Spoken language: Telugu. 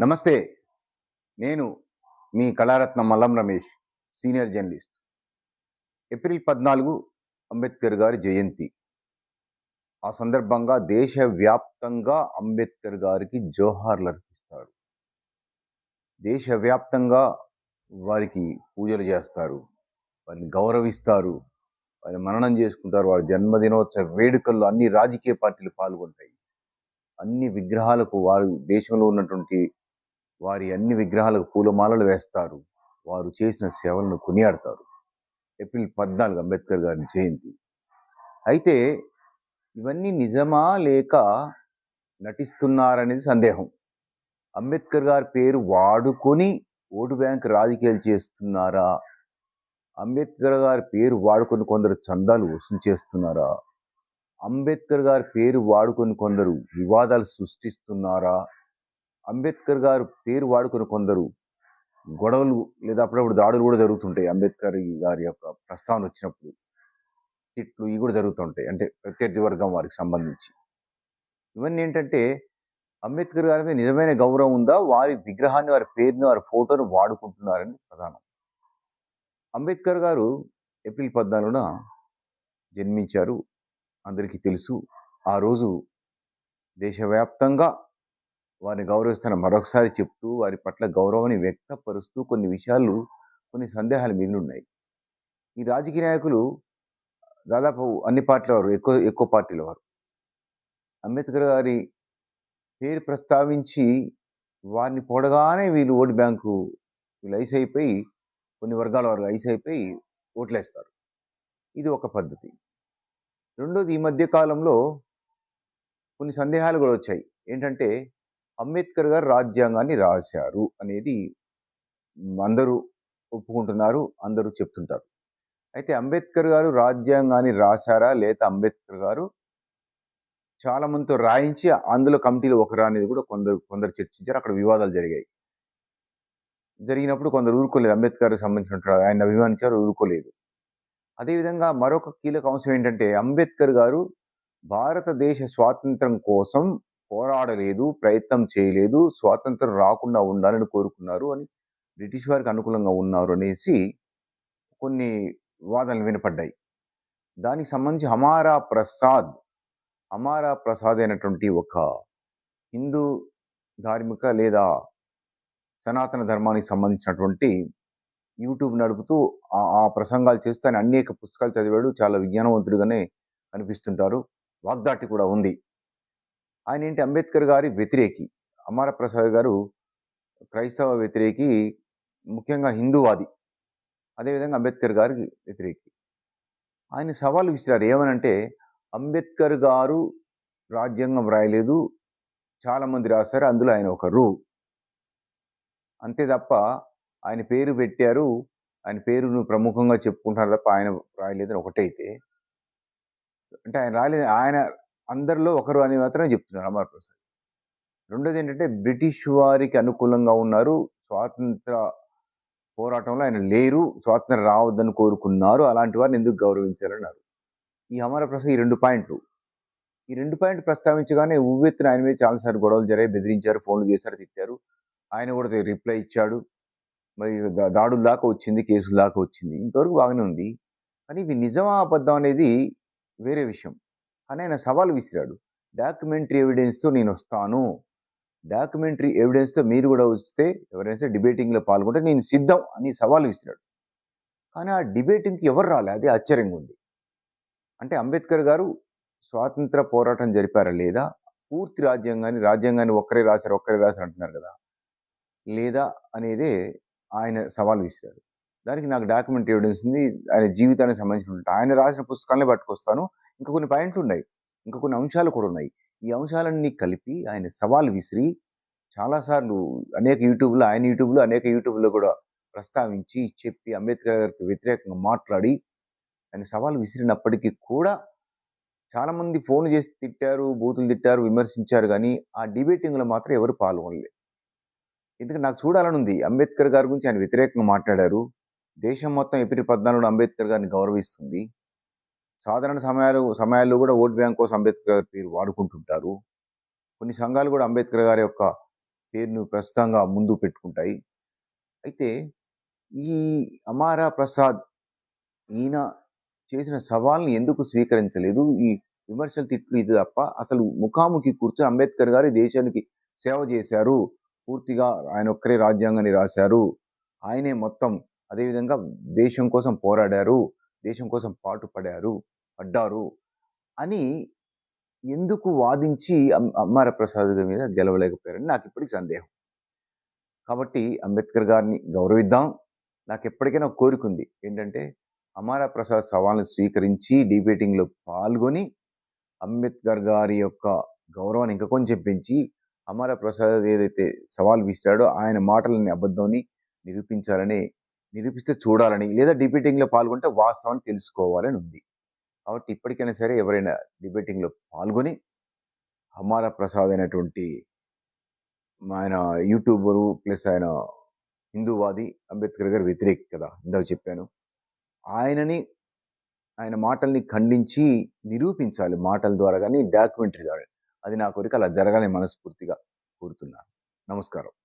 నమస్తే. నేను మీ Kalaratna Mallam Ramesh senior journalist. April పద్నాలుగు అంబేద్కర్ గారి జయంతి. ఆ సందర్భంగా దేశవ్యాప్తంగా అంబేద్కర్ గారికి జోహార్లు అర్పిస్తారు. దేశవ్యాప్తంగా వారికి పూజలు చేస్తారు. వారిని గౌరవిస్తారు. వారిని మననం చేసుకుంటారు. వారి జన్మదినోత్సవ వేడుకల్లో అన్ని రాజకీయ పార్టీలు పాల్గొంటాయి. అన్ని విగ్రహాలకు వారు దేశంలో ఉన్నటువంటి వారి అన్ని విగ్రహాలకు పూలమాలలు వేస్తారు. వారు చేసిన సేవలను కొనియాడతారు. ఏప్రిల్ పద్నాలుగు అంబేద్కర్ గారి జయంతి. అయితే ఇవన్నీ నిజమా లేక నటిస్తున్నారనేది సందేహం. అంబేద్కర్ గారి పేరు వాడుకొని ఓటు బ్యాంక్ రాజకీయాలు చేస్తున్నారా? అంబేద్కర్ గారి పేరు వాడుకొని కొందరు చందాలు వసూలు చేస్తున్నారా? అంబేద్కర్ గారి పేరు వాడుకొని కొందరు వివాదాలు సృష్టిస్తున్నారా? అంబేద్కర్ గారు పేరు వాడుకుని కొందరు గొడవలు లేదా అప్పుడప్పుడు దాడులు కూడా జరుగుతుంటాయి. అంబేద్కర్ గారి యొక్క ప్రస్తావన వచ్చినప్పుడు తిట్లు ఇవి కూడా జరుగుతుంటాయి. అంటే ప్రత్యర్థి వర్గం వారికి సంబంధించి. ఇవన్నీ ఏంటంటే అంబేద్కర్ గారి మీద నిజమైన గౌరవం ఉందా? వారి విగ్రహాన్ని వారి పేరుని వారి ఫోటోను వాడుకుంటున్నారని ప్రధానం. అంబేద్కర్ గారు ఏప్రిల్ పద్నాలుగున జన్మించారు. అందరికీ తెలుసు. ఆ రోజు దేశవ్యాప్తంగా వారిని గౌరవిస్తున్న మరొకసారి చెప్తూ వారి పట్ల గౌరవాన్ని వ్యక్తపరుస్తూ కొన్ని విషయాలు కొన్ని సందేహాలు మిగిలిన్నాయి ఈ రాజకీయ నాయకులు దాదాపు అన్ని పార్టీల వారు ఎక్కువ ఎక్కువ పార్టీల వారు. అంబేద్కర్ గారి పేరు ప్రస్తావించి వారిని పొడగానే వీళ్ళు ఓటు బ్యాంకు వీళ్ళు ఐస్ అయిపోయి కొన్ని వర్గాల వారు ఐస్ అయిపోయి ఓట్లేస్తారు. ఇది ఒక పద్ధతి. రెండోది ఈ మధ్య కాలంలో కొన్ని సందేహాలు కూడా వచ్చాయి. ఏంటంటే అంబేద్కర్ గారు రాజ్యాంగాన్ని రాశారు అనేది అందరూ ఒప్పుకుంటున్నారు అందరూ చెప్తుంటారు. అయితే అంబేద్కర్ గారు రాజ్యాంగాన్ని రాశారా లేదా అంబేద్కర్ గారు? చాలా మందితో రాయించి అందులో కమిటీలో ఒకరా అనేది కూడా కొందరు కొందరు చర్చించారు. అక్కడ వివాదాలు జరిగాయి. జరిగినప్పుడు కొందరు ఊరుకోలేదు. అంబేద్కర్ సంబంధించిన ఆయన అభిమానించారు ఊరుకోలేదు. అదేవిధంగా మరొక కీలక అంశం ఏంటంటే అంబేద్కర్ గారు భారతదేశ స్వాతంత్రం కోసం పోరాడలేదు ప్రయత్నం చేయలేదు స్వాతంత్రం రాకుండా ఉండాలని కోరుకున్నారు అని బ్రిటిష్ వారికి అనుకూలంగా ఉన్నారు అనేసి కొన్ని వాదనలు వినపడ్డాయి. దానికి సంబంధించి హమారా ప్రసాద్ అమారా ప్రసాద్ అయినటువంటి ఒక హిందూ ధార్మిక లేదా సనాతన ధర్మానికి సంబంధించినటువంటి యూట్యూబ్ నడుపుతూ ఆ- ఆ ప్రసంగాలు చేస్తూ ఆయన అనేక పుస్తకాలు చదివాడు చాలా విజ్ఞానవంతుడిగానే కనిపిస్తుంటారు. వాగ్దాటి కూడా ఉంది. ఆయన ఏంటి? అంబేద్కర్ గారి వ్యతిరేకి అమరప్రసాద్ గారు క్రైస్తవ వ్యతిరేకి ముఖ్యంగా హిందూవాది అదేవిధంగా అంబేద్కర్ గారికి వ్యతిరేకి. ఆయన సవాలు విసిరారు. ఏమనంటే అంబేద్కర్ గారు రాజ్యాంగం రాయలేదు చాలామంది రాశారు అందులో ఆయన ఒకరు అంతే తప్ప ఆయన పేరు పెట్టారు ఆయన పేరును ప్రముఖంగా చెప్పుకుంటారు తప్ప ఆయన రాయలేదని ఒకటైతే అంటే ఆయన రాలేదు ఆయన అందరిలో ఒకరు అని మాత్రమే చెప్తున్నారు అమర్ ప్రసాద్ రెండోది ఏంటంటే బ్రిటిష్ వారికి అనుకూలంగా ఉన్నారు. స్వాతంత్ర పోరాటంలో ఆయన లేరు. స్వాతంత్రం రావద్దని కోరుకున్నారు. అలాంటి వారిని ఎందుకు గౌరవించాలన్నారు? ఈ అమర ప్రసాద్ ఈ రెండు పాయింట్లు. ఈ రెండు పాయింట్లు ప్రస్తావించగానే ఉవ్వెత్తున ఆయన మీద చాలాసార్లు గొడవలు జరిగాయి. బెదిరించారు ఫోన్లు చేశారు తిట్టారు. ఆయన కూడా రిప్లై ఇచ్చాడు. మరి దాడుల దాకా వచ్చింది కేసుల దాకా వచ్చింది. ఇంతవరకు బాగానే ఉంది. కానీ ఇవి నిజమా అబద్ధం అనేది వేరే విషయం. అని ఆయన సవాల్ విసిరాడు. డాక్యుమెంటరీ ఎవిడెన్స్తో నేను వస్తాను. డాక్యుమెంటరీ ఎవిడెన్స్తో మీరు కూడా వస్తే ఎవరైనా డిబేటింగ్లో పాల్గొంటే నేను సిద్ధం అని సవాల్ విసిరాడు. కానీ ఆ డిబేటింగ్కి ఎవరు రాలే? అది ఆశ్చర్యంగా ఉంది. అంటే అంబేద్కర్ గారు స్వాతంత్ర పోరాటం జరిపారా లేదా? పూర్తి రాజ్యాంగాన్ని రాజ్యాంగాన్ని ఒక్కరే రాశారు ఒక్కరే రాశారు అంటున్నారు కదా. లేదా? అనేదే ఆయన సవాల్ విసిరాడు దానికి నాకు డాక్యుమెంట్ ఎవిడెన్స్ ఉంది. ఆయన జీవితానికి సంబంధించిన ఆయన రాసిన పుస్తకాలనే పట్టుకొస్తాను. ఇంకా కొన్ని పాయింట్లు ఉన్నాయి. ఇంకా కొన్ని అంశాలు కూడా ఉన్నాయి. ఈ అంశాలన్నీ కలిపి ఆయన సవాల్ విసిరి చాలాసార్లు అనేక యూట్యూబ్లో ఆయన యూట్యూబ్లో అనేక యూట్యూబ్లో కూడా ప్రస్తావించి చెప్పి అంబేద్కర్ గారికి వ్యతిరేకంగా మాట్లాడి ఆయన సవాల్ విసిరినప్పటికీ కూడా చాలామంది ఫోన్ చేసి తిట్టారు బూతులు తిట్టారు విమర్శించారు కానీ ఆ డిబేటింగ్లో మాత్రం ఎవరు పాల్గొనలేదు ఎందుకంటే నాకు చూడాలని ఉంది అంబేద్కర్ గారి గురించి ఆయన వ్యతిరేకంగా మాట్లాడారు. దేశం మొత్తం ఏప్రిల్ పద్నాలుగు అంబేద్కర్ గారిని గౌరవిస్తుంది. సాధారణ సమయాలు సమయాల్లో కూడా ఓట్ బ్యాంక్ కోసం అంబేద్కర్ గారి పేరు వాడుకుంటుంటారు. కొన్ని సంఘాలు కూడా అంబేద్కర్ గారి యొక్క పేరును ప్రస్తుతంగా ముందు పెట్టుకుంటాయి. అయితే ఈ అమారా ప్రసాద్ ఈయన చేసిన సవాల్ని ఎందుకు స్వీకరించలేదు? ఈ విమర్శలు తిట్లు ఇది తప్ప అసలు ముఖాముఖి కూర్చొని అంబేద్కర్ గారి దేశానికి సేవ చేశారు. పూర్తిగా ఆయన ఒక్కరే రాజ్యాంగాన్ని రాశారు. ఆయనే మొత్తం అదేవిధంగా దేశం కోసం పోరాడారు. దేశం కోసం పాటుపడారు పడ్డారు అని ఎందుకు వాదించి అమ్- అమ్మార ప్రసాద్ మీద గెలవలేకపోయారని నాకు ఇప్పటికి సందేహం. కాబట్టి అంబేద్కర్ గారిని గౌరవిద్దాం. నాకు ఎప్పటికైనా కోరికుంది కోరిక ఉంది. ఏంటంటే అమారా ప్రసాద్ సవాల్ని స్వీకరించి డిబేటింగ్లో పాల్గొని అంబేద్కర్ గారి యొక్క గౌరవాన్ని ఇంకా కొంచెం పెంచి అమారా ప్రసాద్ ఏదైతే సవాల్ విసిరాడో ఆయన మాటలని అబద్ధాన్ని నిరూపించాలని నిరూపిస్తే చూడాలని లేదా డిబేటింగ్లో పాల్గొంటే వాస్తవాన్ని తెలుసుకోవాలని ఉంది. కాబట్టి ఇప్పటికైనా సరే ఎవరైనా డిబేటింగ్లో పాల్గొని హమారా ప్రసాద్ అయినటువంటి ఆయన యూట్యూబరు ప్లస్ ఆయన హిందూవాది అంబేద్కర్ గారి వ్యతిరేక కదా ఇందాక చెప్పాను. ఆయనని ఆయన మాటల్ని ఖండించి నిరూపించాలి మాటల ద్వారా కానీ డాక్యుమెంటరీ ద్వారా. అది నా కోరిక అలా జరగాలని మనస్ఫూర్తిగా కోరుతున్నాను. నమస్కారం.